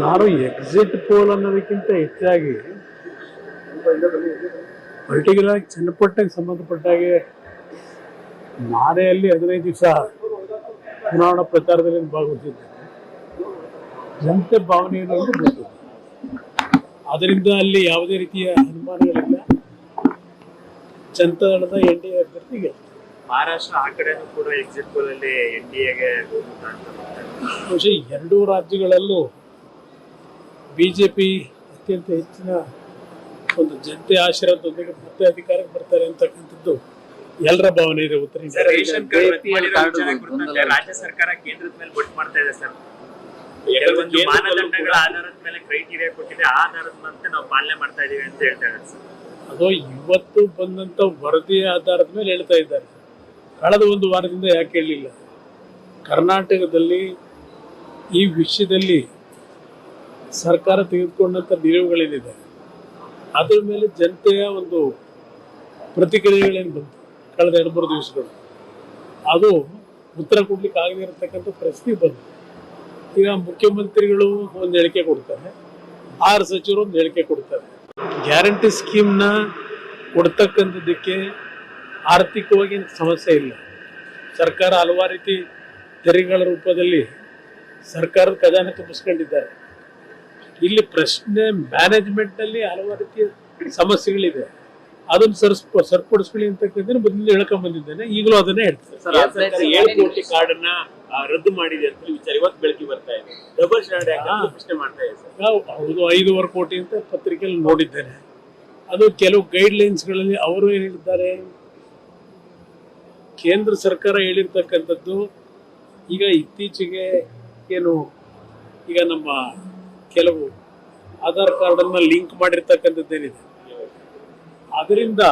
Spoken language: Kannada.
ನಾನು ಎಕ್ಸಿಟ್ ಪೋಲ್ ಅನ್ನೋದಕ್ಕಿಂತ ಹೆಚ್ಚಾಗಿ ಪರ್ಟಿಕ್ಯುಲರ್ ಆಗಿ ಚನ್ನಪಟ್ಟಣಕ್ಕೆ ಸಂಬಂಧಪಟ್ಟಾಗೆ ನಾನೇ ಅಲ್ಲಿ ಹದಿನೈದು ದಿವಸ ಚುನಾವಣಾ ಪ್ರಚಾರದಲ್ಲಿ ಭಾಗವಹಿಸಿದ್ದೇನೆ ಜನತೆ ಭಾವನೆಯನ್ನು ಅನ್ನೋದು ಗೊತ್ತಿದೆ ಅದರಿಂದ ಅಲ್ಲಿ ಯಾವುದೇ ರೀತಿಯ ಅನುಮಾನಗಳಿಲ್ಲ. ಜನತಾದಳದ ಎನ್ ಡಿ ಎ ಅಭ್ಯರ್ಥಿಗೆ ಮಹಾರಾಷ್ಟ್ರ ಆ ಕಡೆನೂ ಕೂಡ ಎಕ್ಸಿಟ್ ಪೋಲ್ ಅಲ್ಲಿ ಎನ್ ಡಿ ಎಗೆ ಬಹುಶಃ ಎರಡೂ ರಾಜ್ಯಗಳಲ್ಲೂ ಬಿಜೆಪಿ ಅತ್ಯಂತ ಹೆಚ್ಚಿನ ಒಂದು ಜನತೆ ಆಶೀರ್ವಾದದೊಂದಿಗೆ ಮತ್ತೆ ಅಧಿಕಾರಕ್ಕೆ ಬರ್ತಾರೆ ಅಂತಕ್ಕಂಥದ್ದು ಎಲ್ಲರ ಭಾವನೆ ಇದೆ ಉತ್ತರ ರಾಜ್ಯ ಸರ್ಕಾರ ಕೇಂದ್ರದ ಮೇಲೆ ಒಟ್ಟು ಮಾಡ್ತಾ ಇದೆ ಸರ್. ಕೆಲವೊಂದು ಮಾನದಂಡಗಳ ಆಧಾರದ ಮೇಲೆ ಕ್ರೈಟೀರಿಯಾ ಕೊಟ್ಟಿದೆ. ಆ ಆಧಾರದಂತೆ ನಾವು ಪಾಲನೆ ಮಾಡ್ತಾ ಇದೀವಿ ಅಂತ ಹೇಳ್ತಾ ಇದ್ದಾರೆ ಸರ್. ಅದು ಇವತ್ತು ಬಂದಂತ ವರದಿ ಆಧಾರದ ಮೇಲೆ ಹೇಳ್ತಾ ಇದ್ದಾರೆ. ಕಳೆದ ಒಂದು ವಾರದಿಂದ ಯಾಕೆ ಹೇಳಲಿಲ್ಲ ಕರ್ನಾಟಕದಲ್ಲಿ ಈ ವಿಷಯದಲ್ಲಿ ಸರ್ಕಾರ ತೆಗೆದುಕೊಂಡಂತ ನಿಲುವುಗಳೇನಿದೆ, ಅದರ ಮೇಲೆ ಜನತೆಯ ಒಂದು ಪ್ರತಿಕ್ರಿಯೆಗಳೇನು ಬಂತು ಕಳೆದ ಎರಡು, ಮೂರು ದಿವಸಗಳು? ಅದು ಉತ್ತರ ಕೊಡ್ಲಿಕ್ಕೆ ಆಗದೇ ಇರತಕ್ಕಂಥ ಪ್ರಶ್ನೆ ಬಂತು. ಈಗ ಮುಖ್ಯಮಂತ್ರಿಗಳು ಒಂದು ಹೇಳಿಕೆ ಕೊಡ್ತಾರೆ, ಆರು ಸಚಿವರು ಒಂದು ಹೇಳಿಕೆ ಕೊಡ್ತಾರೆ. ಗ್ಯಾರಂಟಿ ಸ್ಕೀಮ್ನ ಕೊಡ್ತಕ್ಕಂಥದ್ದಕ್ಕೆ ಆರ್ಥಿಕವಾಗಿ ಸಮಸ್ಯೆ ಇಲ್ಲ. ಸರ್ಕಾರ ಹಲವಾರು ರೀತಿ ತೆರಿಗೆಗಳ ರೂಪದಲ್ಲಿ ಸರ್ಕಾರದ ಖಜಾನೆ ತುಂಬಿಸ್ಕೊಂಡಿದ್ದಾರೆ. ಇಲ್ಲಿ ಪ್ರಶ್ನೆ ಮ್ಯಾನೇಜ್ಮೆಂಟ್ನಲ್ಲಿ ಹಲವಾರು ರೀತಿಯ ಸಮಸ್ಯೆಗಳಿದೆ. ಅದನ್ನ ಸರಿಸ್ ಸರಿಪಡಿಸ್ಕೊಳ್ಳಿ ಅಂತಕ್ಕಂಥ ಮೊದಲು ಹೇಳ್ಕೊಂಡ್ ಬಂದಿದ್ದೇನೆ. ಈಗಲೂ ಅದನ್ನೇ ಹೇಳ್ತಾರೆ ಸರ್ ಏಳು ಕೋಟಿ ಕಾರ್ಡ್ ಅನ್ನ ಆ, ರದ್ದು ಮಾಡಿದೆ ಅಂತ ವಿಚಾರ ಇವತ್ತು ಬೆಳಕಿ ಬರ್ತಾ ಇದೆ. ಡಬಲ್ ಸ್ಟ್ಯಾಂಡರ್ಡ್ ಪ್ರಶ್ನೆ ಮಾಡ್ತಾ ಇದೆ ಸರ್. ಹೌದು ಐದೂವರೆ ಕೋಟಿ ಅಂತ ಪತ್ರಿಕೆಯಲ್ಲಿ ನೋಡಿದ್ದೇನೆ. ಅದು ಕೆಲವು ಗೈಡ್ ಗೈಡ್ಲೈನ್ಸ್ಗಳಲ್ಲಿ ಅವರು ಏನು ಹೇಳಿದ್ದಾರೆ ಕೇಂದ್ರ ಸರ್ಕಾರ ಹೇಳಿರ್ತಕ್ಕಂಥದ್ದು ಈಗ ಇತ್ತೀಚೆಗೆ ಏನು ಈಗ ನಮ್ಮ ಕೆಲವು ಆಧಾರ್ ಕಾರ್ಡನ್ನು ಲಿಂಕ್ ಮಾಡಿರ್ತಕ್ಕಂಥದ್ದೇನಿದೆ. ಅದರಿಂದ